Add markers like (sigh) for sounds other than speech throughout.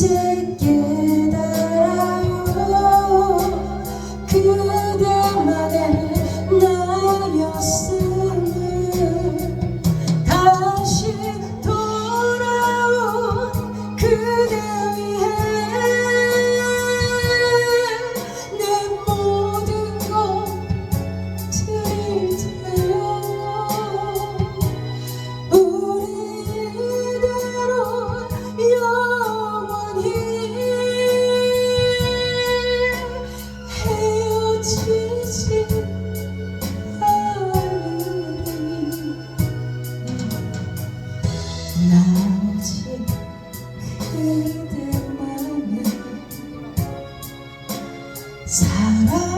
이 그대만을 사랑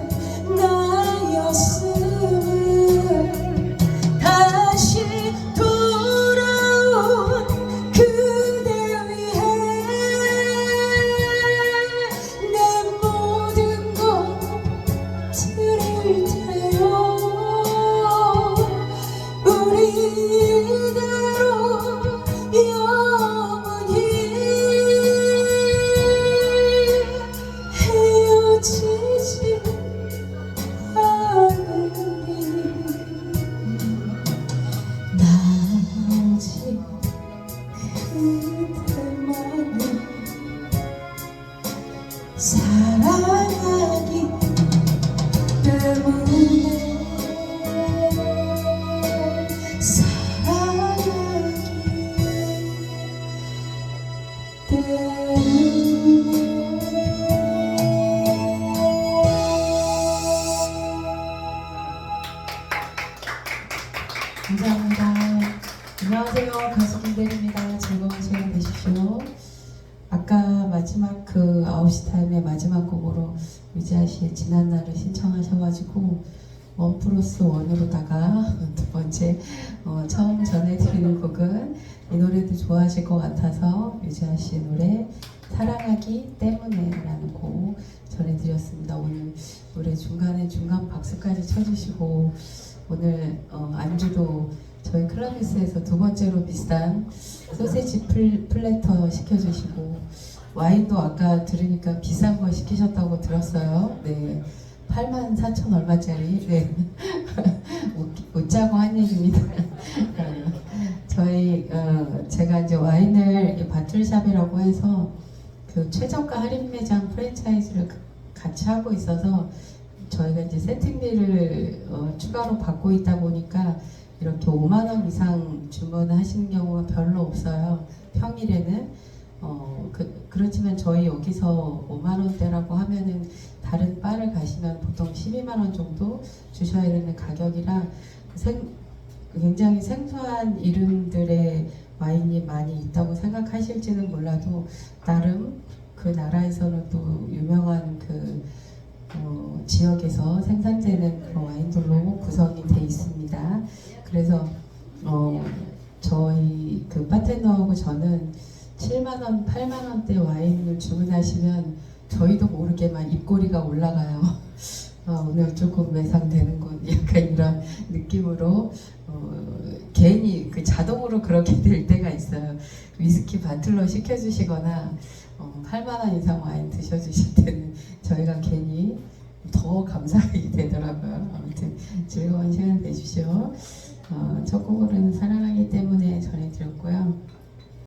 사랑하기 때문에 사랑하기 때문에 감사합니다. 안녕하세요. 가수 김대리입니다. 마지막 그 9시 타임의 마지막 곡으로 유지아 씨의 지난 날을 신청하셔가지고 원 플러스 원으로다가 (laughs) 두 번째 어, 처음 전해드리는 곡은 이 노래도 좋아하실 것 같아서 유지아 씨의 노래 사랑하기 때문에라는 곡 전해드렸습니다. 오늘 노래 중간에 중간 박수까지 쳐주시고 오늘 어, 안주도 저희 클라비스에서 두 번째로 비싼 소세지 플, 플래터 시켜주시고 와인도 아까 들으니까 비싼 거 시키셨다고 들었어요. 네. 8만 4천 얼마짜리 네. (laughs) 웃- 웃자고 한 얘기입니다. (laughs) 어, 저희 어, 제가 이제 와인을 바틀샵이라고 해서 그 최저가 할인 매장 프랜차이즈를 그- 같이 하고 있어서 저희가 이제 세팅비를 어, 추가로 받고 있다 보니까 이렇게 5만 원 이상 주문하시는 경우가 별로 없어요. 평일에는 어, 그, 그렇지만 저희 여기서 5만 원대라고 하면은 다른 바를 가시면 보통 12만 원 정도 주셔야 되는 가격이라 생, 굉장히 생소한 이름들의 와인이 많이 있다고 생각하실지는 몰라도 나름 그 나라에서는 또 유명한 그 어, 지역에서 생산되는 그런 와인들로 구성이 돼 있습니다. 그래서 어, 저희 그 바텐더하고 저는 7만 원, 8만 원대 와인을 주문하시면 저희도 모르게 막 입꼬리가 올라가요. (laughs) 아, 오늘 조금 매상되는군. 약간 이런 느낌으로 어, 괜히 그 자동으로 그렇게 될 때가 있어요. 위스키 바틀러 시켜주시거나 어, 8만 원 이상 와인 드셔주실 때는 저희가 괜히 더 감사하게 (laughs) 되더라고요. 아무튼 즐거운 시간 되십시오. 어, 첫 곡으로는 사랑하기 때문에 전해드렸고요.